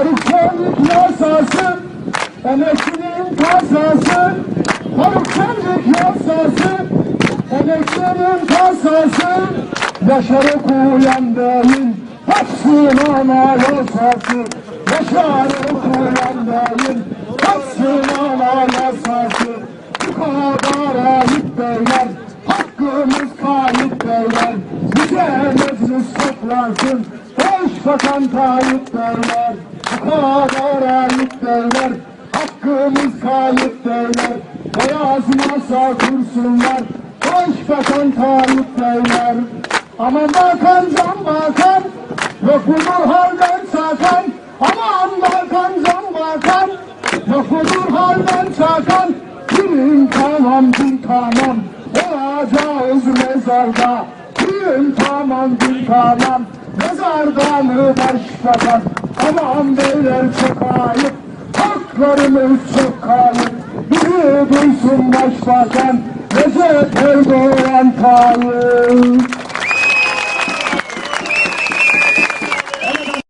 Barışçılık yasası, emeklinin kasası, barışçılık yasası, emeklinin kasası, Yaşar'ı kuyan değil, hepsinin ana yasası, Yaşar'ı kuyan değil, hepsinin ana yasası, bu kadar ayıp beyler, hakkımız kayıp beyler, bize meclis toplansın, Başbakan Tayyip Beyler, kadar ayıp beyler, hakkımız kayıp beyler, beyaz masa kursunlar, Başbakan Tayyip Beyler. Aman bakan can bakan, yok mudur halden sakan, aman bakan can bakan, yok mudur halden sakan, Gün tamam gün tamam, olacağız mezarda, Gün tamam gün tamam, mezarda mı başbakan, aman beyler çok ayıp, haklarımız çok kayıp, bizi duysun başbakan, Recep Erdoğan Tayyip.